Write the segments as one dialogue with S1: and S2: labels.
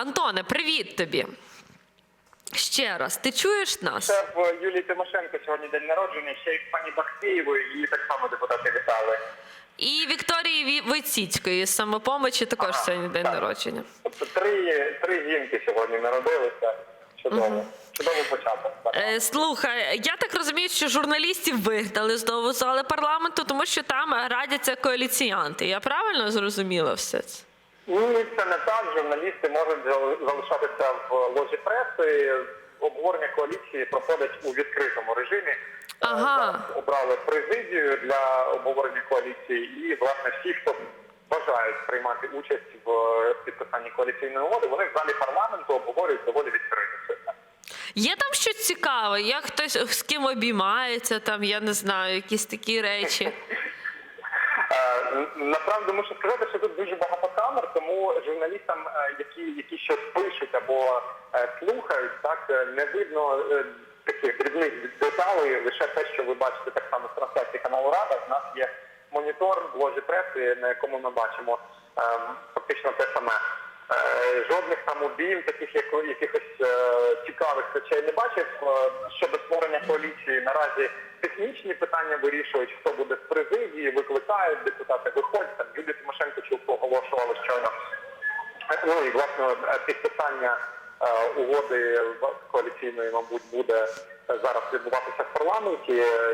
S1: Антоне, привіт тобі. Ще раз, ти чуєш нас?
S2: Це в Юлії Тимошенко сьогодні день народження, ще й пані Бахтієвої, її так само депутати вітали.
S1: І Вікторії Ві- Войціцької з самопомочі також
S2: Ага,
S1: сьогодні день
S2: так.
S1: народження.
S2: Тобто три, три жінки сьогодні народилися. Чудово. Чудовий початок.
S1: Е, Слухай, я так розумію, що журналістів вигнали знову зали парламенту, тому що там радяться коаліціянти. Я правильно зрозуміла все це?
S2: Ну, це не так. Журналісти можуть зал- залишатися в ложі преси. Обговорення коаліції проходить у відкритому режимі.
S1: Ага.
S2: Зараз обрали президію для обговорення коаліції, і власне всі, хто бажають приймати участь в підписанні коаліційної угоди, вони в залі парламенту обговорюють доволі відкрито це.
S1: Є там щось цікаве, як хтось з ким обіймається, там я не знаю, якісь такі речі.
S2: Е, Направду мушу сказати, що тут дуже багато камер, журналістам, е, які, які щось пишуть або е, слухають, так е, не видно таких дрібних деталей, лише те, що ви бачите так само з трансляції каналу Рада. У нас є монітор в ложі преси, на якому ми бачимо фактично те саме. Жодних там обійм, таких як, якихось цікавих речей не бачив. Щодо створення коаліції наразі технічні питання вирішують, хто буде в президії, викликають депутати, виходять. Там Юлія Тимошенко чув оголошували щойно. Ну і власне е, підписання е, угоди коаліційної, мабуть, буде е, зараз відбуватися в парламенті.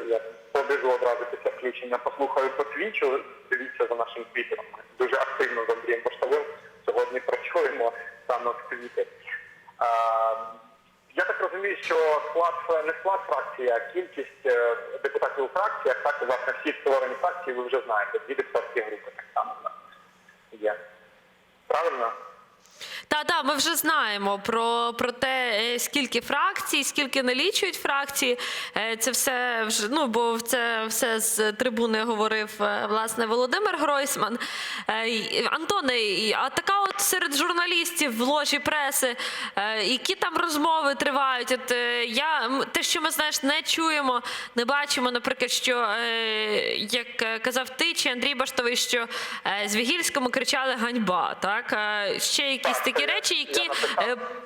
S2: Я побіжу одразу після включення, послухаю по твічу. Дивіться за нашим твіттером. Ми дуже активно з Андрієм Поштовим сьогодні працюємо саме в твіті. Я так розумію, що склад не склад фракції, а кількість депутатів у фракціях, так власне всі створені фракції, ви вже знаєте, дві депутатські групи так само в нас є. Правильно?
S1: Та да, ми вже знаємо про, про те, скільки фракцій, скільки налічують фракції. Е, Це все ну бо це все з трибуни говорив е, власне Володимир Гройсман. Е, Антоне, а така от серед журналістів в ложі преси, які там розмови тривають? От я те, що ми знаєш, не чуємо, не бачимо, наприклад, що як казав ти чи Андрій Баштовий, що з Вігільському кричали ганьба. Так ще якісь такі речі, які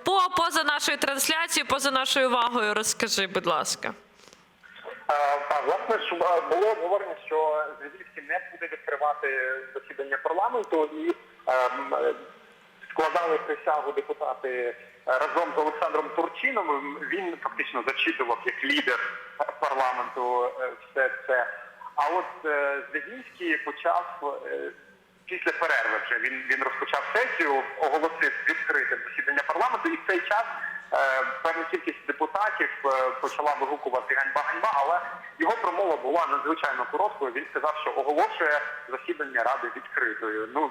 S1: по поза нашою трансляцією, поза нашою увагою, розкажи, будь ласка.
S2: Так, власне, ж було обговорення, що Звідівський не буде відкривати засідання парламенту і ем, складали присягу депутати разом з Олександром Турчиновим. Він фактично зачитував як лідер парламенту е, все це. А от е, Звідівський почав е, після перерви вже він, він розпочав сесію, оголосив відкрите засідання парламенту, і в цей час е, певна кількість депутатів е, почала вигукувати ганьба ганьба, але його промова була надзвичайно короткою. Він сказав, що оголошує засідання ради відкритою. Ну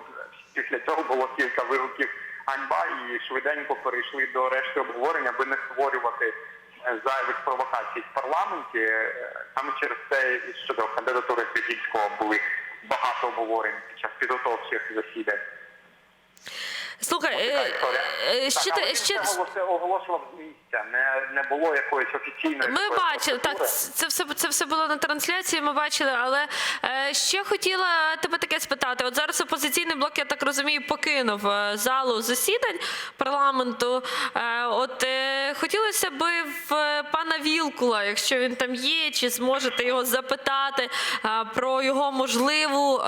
S2: після цього було кілька вигуків ганьба, і швиденько перейшли до решти обговорення, аби не створювати е, зайвих провокацій в парламенті. Е, Саме через це щодо кандидатури Світівського були багато обговорень під час підготовчих засідань.
S1: Слухай, е, е, ще,
S2: він
S1: ще,
S2: це оголосив- оголошував з місця, не, не було якоїсь офіційної.
S1: Ми бачили, так це все це все було на трансляції. Ми бачили, але е, ще хотіла тебе таке спитати. От зараз опозиційний блок, я так розумію, покинув залу засідань парламенту. От хотілося би в пана Вілкула, якщо він там є, чи зможете його запитати про його можливу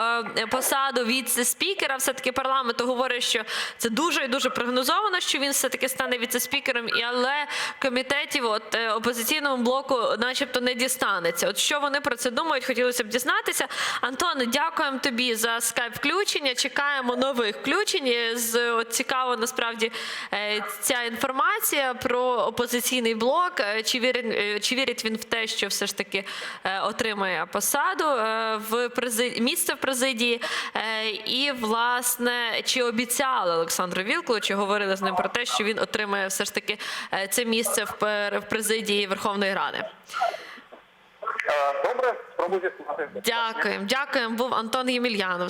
S1: посаду віце-спікера. Все таки парламенту говорить, що це дуже і дуже прогнозовано, що він все таки стане віце-спікером, і але комітетів от е, опозиційному блоку, начебто, не дістанеться. От що вони про це думають, хотілося б дізнатися. Антоне, дякуємо тобі за скайп включення. Чекаємо нових включень. З от цікаво насправді е, ця інформація про опозиційний блок. Е, Чи вірить, чи вірить він в те, що все ж таки отримає посаду в місце в президії? І власне чи обіцяли Олександру Вілкулу, чи говорили з ним про те, що він отримає все ж таки е, це місце в президії Верховної Ради?
S2: Е, Добре, спробуйте.
S1: Дякуємо, дякуємо. Був Антон Ємельянов.